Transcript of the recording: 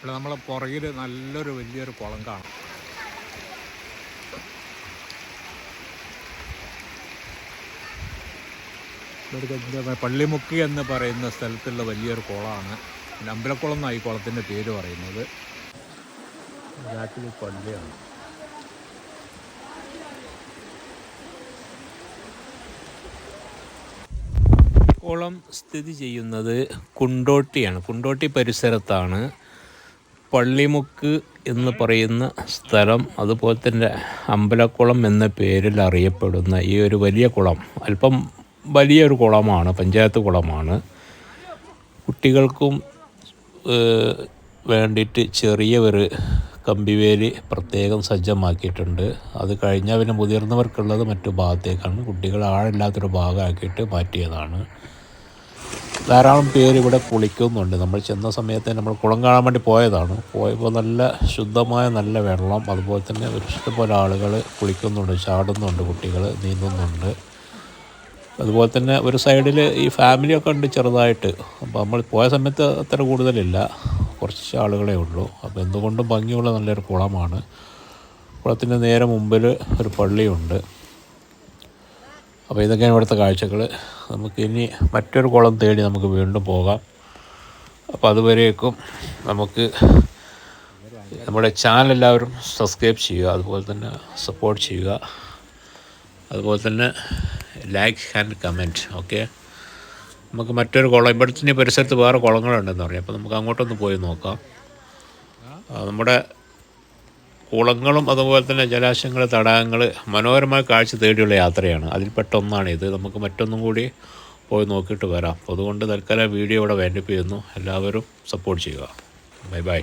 ഇവിടെ നമ്മളെ പുറകിൽ നല്ലൊരു വലിയൊരു കുളം കാണാം. പള്ളിമുക്ക് എന്ന് പറയുന്ന സ്ഥലത്തുള്ള വലിയൊരു കുളമാണ്. അമ്പലക്കുളം എന്നാണ് ഈ കുളത്തിന്റെ പേര് പറയുന്നത്. രാത്രി പള്ളിയാണ്. കുളം സ്ഥിതി ചെയ്യുന്നത് കുണ്ടോട്ടിയാണ്. കുണ്ടോട്ടി പരിസരത്താണ്. പള്ളിമുക്ക് എന്ന് പറയുന്ന സ്ഥലം അതുപോലെ തന്നെ അമ്പലക്കുളം എന്ന പേരിൽ അറിയപ്പെടുന്ന ഈ ഒരു വലിയ കുളം അല്പം വലിയൊരു കുളമാണ് പഞ്ചായത്ത് കുളമാണ്. കുട്ടികൾക്കും വേണ്ടിയിട്ട് ചെറിയ ഒരു കമ്പിവേലി പ്രത്യേകം സജ്ജമാക്കിയിട്ടുണ്ട്. അത് കഴിഞ്ഞാൽ പിന്നെ മുതിർന്നവർക്കുള്ളത് മറ്റു ഭാഗത്തേക്കാണ്. കുട്ടികൾ ആഴമില്ലാത്തൊരു ഭാഗമാക്കിയിട്ട് മാറ്റിയതാണ്. ധാരാളം പേര് ഇവിടെ കുളിക്കുന്നുണ്ട്. നമ്മൾ ചെന്ന സമയത്ത് നമ്മൾ കുളം കാണാൻ വേണ്ടി പോയതാണ്. പോയപ്പോൾ നല്ല ശുദ്ധമായ നല്ല വെള്ളം അതുപോലെ തന്നെ ഇഷ്ടംപോലെ ആളുകൾ കുളിക്കുന്നുണ്ട് ചാടുന്നുണ്ട് കുട്ടികൾ നീന്തുന്നുണ്ട്. അതുപോലെ തന്നെ ഒരു സൈഡിൽ ഈ ഫാമിലിയൊക്കെ ഉണ്ട് ചെറുതായിട്ട്. അപ്പോൾ നമ്മൾ പോയ സമയത്ത് അത്ര കൂടുതലില്ല. കുറച്ച് ആളുകളേ ഉള്ളൂ. അപ്പോൾ എന്തുകൊണ്ടും ഭംഗിയുള്ള നല്ലൊരു കുളമാണ്. കുളത്തിന്റെ നേരെ മുമ്പിൽ ഒരു പള്ളിയുണ്ട്. അപ്പോൾ ഇതൊക്കെയാണ് ഇവിടുത്തെ കാഴ്ചകൾ. നമുക്ക് ഇനി മറ്റൊരു കുളം തേടി നമുക്ക് വീണ്ടും പോകാം. അപ്പോൾ അതുവരേക്കും നമുക്ക് നമ്മുടെ ചാനൽ എല്ലാവരും സബ്സ്ക്രൈബ് ചെയ്യുക അതുപോലെ തന്നെ സപ്പോർട്ട് ചെയ്യുക. അതുപോലെ തന്നെ ലൈക്ക് ആൻഡ് കമന്റ് ഓക്കെ നമുക്ക് മറ്റൊരു കുളം ഇവിടുത്തെ പരിസരത്ത് വേറെ കുളങ്ങളുണ്ടെന്ന് പറയാം. അപ്പോൾ നമുക്ക് അങ്ങോട്ടൊന്ന് പോയി നോക്കാം. നമ്മുടെ കുളങ്ങളും അതുപോലെ തന്നെ ജലാശയങ്ങൾ തടാകങ്ങൾ മനോഹരമായ കാഴ്ച തേടിയുള്ള യാത്രയാണ്. അതിൽപ്പെട്ട ഒന്നാണ് ഇത്. നമുക്ക് മറ്റൊന്നും കൂടി പോയി നോക്കിയിട്ട് വരാം. അതുകൊണ്ട് തൽക്കാലം വീഡിയോ ഇവിടെ വേണ്ടിപ്പിക്കുന്നു എല്ലാവരും സപ്പോർട്ട് ചെയ്യുക. Bye bye.